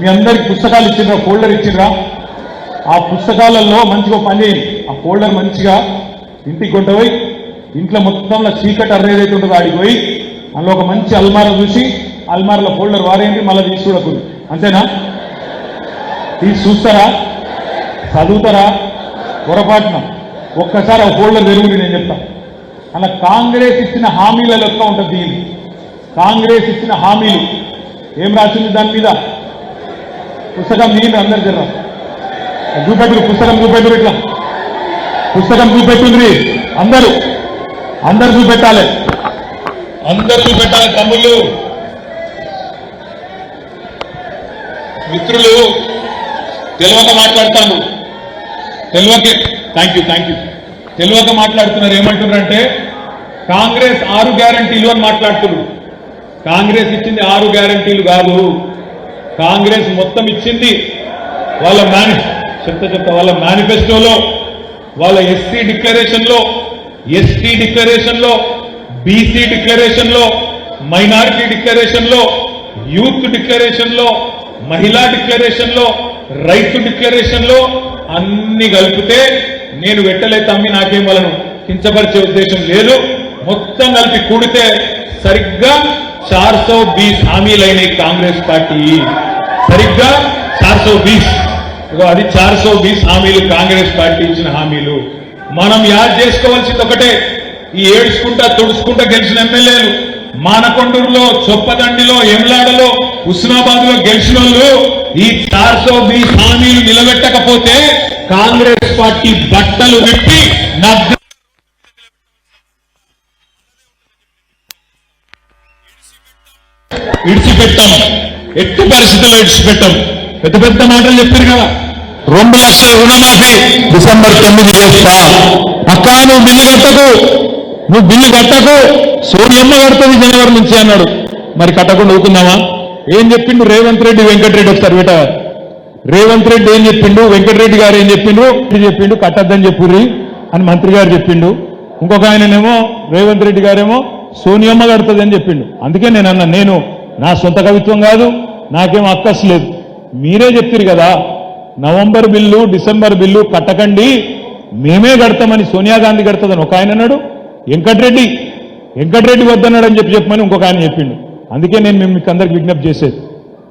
మీ అందరికి పుస్తకాలు ఇచ్చిండ్రా ఫోల్డర్ ఇచ్చిండ్రా? ఆ పుస్తకాలలో మంచిగా పని చేయండి. ఆ ఫోల్డర్ మంచిగా ఇంటికి కొంటపోయి ఇంట్లో మొత్తంలో చీకటి అర్ర ఏదైతే ఉంటుందో ఆడికి పోయి అందులో ఒక మంచి అల్మార చూసి అల్మారలో ఫోల్డర్ వారేయండి మళ్ళీ తీసి చూడకూడదు. అంతేనా? తీసి చూస్తారా? చదువుతారా? పొరపాటున. ఒక్కసారి ఆ ఫోల్డర్ వెలుగుడి నేను చెప్తా. అలా కాంగ్రెస్ ఇచ్చిన హామీల లెక్క ఉంటుంది దీన్ని. కాంగ్రెస్ ఇచ్చిన హామీలు. ఏం రాసింది దాని మీద? పుస్తకం నీళ్ళు అందరు జర్రా చూపెట్టురు పుస్తకం చూపెట్టురు ఇట్లా. పుస్తకం చూపెట్టుండ్రి అందరూ అందరు చూపెట్టాలి అందరు చూపెట్టాలి తమ్ముళ్ళు. మిత్రులు తెలివక మాట్లాడతాను తెలివకే థ్యాంక్ యూ థ్యాంక్ యూ తెలివక మాట్లాడుతున్నారు ఏమంటున్నారంటే కాంగ్రెస్ ఆరు గ్యారంటీలు అని మాట్లాడుతున్నారు. కాంగ్రెస్ ఇచ్చింది ఆరు గ్యారంటీలు కాదు. కాంగ్రెస్ మొత్తం ఇచ్చింది వాళ్ళ మేని చెప్తా చెప్తా వాళ్ళ మేనిఫెస్టోలో వాళ్ళ ఎస్సీ డిక్లరేషన్లో ఎస్టీ డిక్లరేషన్లో బీసీ డిక్లరేషన్లో మైనారిటీ డిక్లరేషన్లో యూత్ డిక్లరేషన్లో మహిళా డిక్లరేషన్లో రైతు డిక్లరేషన్లో అన్ని కలిపితే నేను వెట్టలే తమ్మి నాకేం వలను. కించపరిచే ఉద్దేశం లేదు. మొత్తం కలిపి కూడితే సరిగ్గా చార్ సో బీస్ హామీలైన కాంగ్రెస్ పార్టీ. సరిగ్గా చార్ సో బీస్ అది చార్ సో బీస్ హామీలు కాంగ్రెస్ పార్టీ ఇచ్చిన హామీలు. మనం యాడ్ చేసుకోవాల్సింది ఒకటే. ఈ ఏడ్చుకుంటా తుడుచుకుంటా గెలిచిన ఎమ్మెల్యేలు. మానకొండూరులో చొప్పదండిలో ఎమ్లాడలో హుస్నాబాద్లో గెలిచిన వాళ్ళు ఈ చార్ సో బీస్ హామీలు నిలబెట్టకపోతే కాంగ్రెస్ పార్టీ బట్టలు విప్పి నా విడిచిపెట్టాం ఎట్టి పరిస్థితుల్లో ఇడిచిపెట్టాం పెద్ద పెద్ద మాటలు చెప్పారు కదా. రెండు లక్షల రుణమాఫీ డిసెంబర్ తొమ్మిది చేస్తా. అక్క నువ్వు బిల్లు కట్టకు. నువ్వు బిల్లు కట్టకు. సూర్యమ్మ కడుతుంది జనవరి నుంచి అన్నాడు. మరి కట్టకుండా అవుతున్నావా ఏం చెప్పిండు రేవంత్ రెడ్డి వెంకటరెడ్డి వస్తారు వీట. రేవంత్ రెడ్డి ఏం చెప్పిండు? వెంకటరెడ్డి గారు ఏం చెప్పిండు? చెప్పిండు కట్టద్దని చెప్పుర్రి అని మంత్రి గారు చెప్పిండు. ఇంకొక ఆయననేమో రేవంత్ రెడ్డి గారేమో సోనియమ్మ కడుతుంది అని చెప్పిండు. అందుకే నేను అన్నా నేను నా సొంత కవిత్వం కాదు నాకేం అక్కస్ లేదు. మీరే చెప్తారు కదా నవంబర్ బిల్లు డిసెంబర్ బిల్లు కట్టకండి మేమే కడతామని సోనియా గాంధీ కడతాదని ఒక ఆయన అన్నాడు వెంకటరెడ్డి. వెంకటరెడ్డి వద్దన్నాడని చెప్పి చెప్పమని ఇంకొక ఆయన చెప్పిండు. అందుకే నేను మేము మీకు అందరికి విజ్ఞప్తి చేసేది.